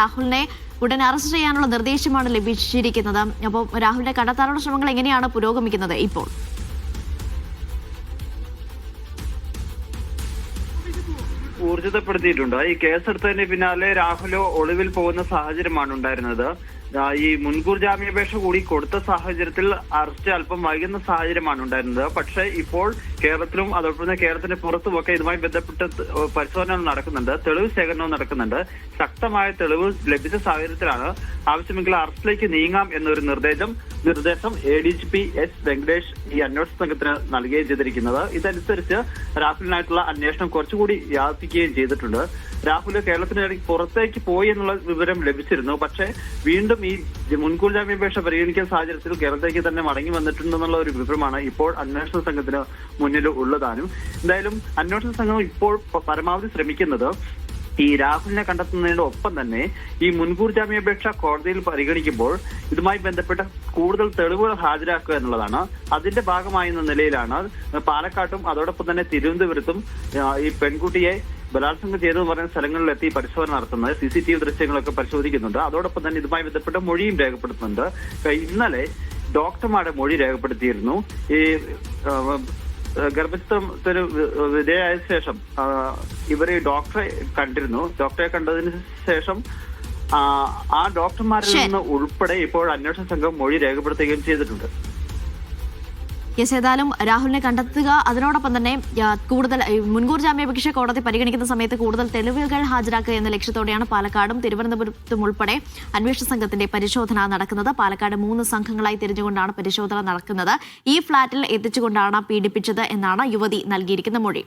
രാഹുലിനെ ഉടൻ അറസ്റ്റ് ചെയ്യാനുള്ള നിർദ്ദേശമാണ് ലഭിച്ചിരിക്കുന്നത്. അപ്പോൾ രാഹുലിനെ കണ്ടെത്താനുള്ള ശ്രമങ്ങൾ എങ്ങനെയാണ് പുരോഗമിക്കുന്നത് ഇപ്പോൾ? ഊർജിതപ്പെടുത്തിയിട്ടുണ്ട്. ഈ കേസെടുത്തതിന് പിന്നാലെ രാഹുൽ ഒളിവിൽ പോകുന്ന സാഹചര്യമാണ് ഉണ്ടായിരുന്നത്. ഈ മുൻകൂർ ജാമ്യാപേക്ഷ കൂടി കൊടുത്ത സാഹചര്യത്തിൽ അറസ്റ്റ് അല്പം വൈകുന്ന സാഹചര്യമാണ് ഉണ്ടായിരുന്നത്. പക്ഷെ ഇപ്പോൾ കേരളത്തിലും അതോടൊപ്പം തന്നെ കേരളത്തിന്റെ പുറത്തുമൊക്കെ ഇതുമായി ബന്ധപ്പെട്ട് പരിശോധനകൾ പരിശോധന നടക്കുന്നുണ്ട്. തെളിവ് ശേഖരണവും നടക്കുന്നുണ്ട്. ശക്തമായ തെളിവ് ലഭിച്ച സാഹചര്യത്തിലാണ് ആവശ്യമെങ്കിൽ അറസ്റ്റിലേക്ക് നീങ്ങാം എന്നൊരു നിർദ്ദേശം നിർദ്ദേശം A D G P S Venkatesh ഈ അന്വേഷണ സംഘത്തിന് നൽകുകയും ചെയ്തിരിക്കുന്നത്. ഇതനുസരിച്ച് രാഹുലിനായിട്ടുള്ള അന്വേഷണം കുറച്ചുകൂടി വ്യാപിക്കുകയും ചെയ്തിട്ടുണ്ട്. രാഹുൽ കേരളത്തിന് പുറത്തേക്ക് പോയി എന്നുള്ള വിവരം ലഭിച്ചിരുന്നു. പക്ഷേ വീണ്ടും ഈ മുൻകൂർ ജാമ്യാപേക്ഷ പരിഗണിക്കുന്ന സാഹചര്യത്തിൽ കേരളത്തിലേക്ക് തന്നെ മടങ്ങി വന്നിട്ടുണ്ടെന്നുള്ള ഒരു വിവരമാണ് ഇപ്പോൾ അന്വേഷണ സംഘത്തിന് മുന്നിൽ ഉള്ളതാനും. എന്തായാലും അന്വേഷണ സംഘം ഇപ്പോൾ പരമാവധി ശ്രമിക്കുന്നത് ഈ രാഹുലിനെ കണ്ടെത്തുന്നതിന്റെ ഒപ്പം തന്നെ ഈ മുൻകൂർ ജാമ്യാപേക്ഷ കോടതിയിൽ പരിഗണിക്കുമ്പോൾ ഇതുമായി ബന്ധപ്പെട്ട കൂടുതൽ തെളിവുകൾ ഹാജരാക്കുക എന്നുള്ളതാണ്. അതിന്റെ ഭാഗമായി എന്ന നിലയിലാണ് പാലക്കാട്ടും അതോടൊപ്പം തന്നെ തിരുവനന്തപുരത്തും ഈ പെൺകുട്ടിയെ ബലാത്സംഗം ചെയ്തെന്ന് പറയുന്ന സ്ഥലങ്ങളിലെത്തി പരിശോധന നടത്തുന്നത് സി സി ടി വി ദൃശ്യങ്ങളൊക്കെ പരിശോധിക്കുന്നുണ്ട്. അതോടൊപ്പം തന്നെ ഇതുമായി ബന്ധപ്പെട്ട മൊഴിയും രേഖപ്പെടുത്തുന്നുണ്ട്. ഇന്നലെ ഡോക്ടർമാരുടെ മൊഴി രേഖപ്പെടുത്തിയിരുന്നു. ഈ ആ, ഗർഭചിത്രത്തിന് വിധേയായ ശേഷം ഇവർ ഈ ഡോക്ടറെ കണ്ടിരുന്നു. ഡോക്ടറെ കണ്ടതിന് ശേഷം ആ ഡോക്ടർമാരിൽ നിന്ന് ഉൾപ്പെടെ ഇപ്പോൾ അന്വേഷണ സംഘം മൊഴി രേഖപ്പെടുത്തുകയും ചെയ്തിട്ടുണ്ട്. യെസ് ഏതായാലും രാഹുലിനെ കണ്ടെത്തുക അതിനോടൊപ്പം തന്നെ കൂടുതൽ മുൻകൂർ ജാമ്യാപേക്ഷ കോടതി പരിഗണിക്കുന്ന സമയത്ത് കൂടുതൽ തെളിവുകൾ ഹാജരാക്കുക എന്ന ലക്ഷ്യത്തോടെയാണ് പാലക്കാടും തിരുവനന്തപുരത്തും ഉൾപ്പെടെ അന്വേഷണ സംഘത്തിന്റെ പരിശോധന നടക്കുന്നത്. പാലക്കാട് മൂന്ന് സംഘങ്ങളായി തിരിഞ്ഞുകൊണ്ടാണ് പരിശോധന നടക്കുന്നത്. ഈ ഫ്ളാറ്റിൽ എത്തിച്ചുകൊണ്ടാണ് പീഡിപ്പിച്ചത് എന്നാണ് യുവതി നൽകിയിരിക്കുന്ന മൊഴി.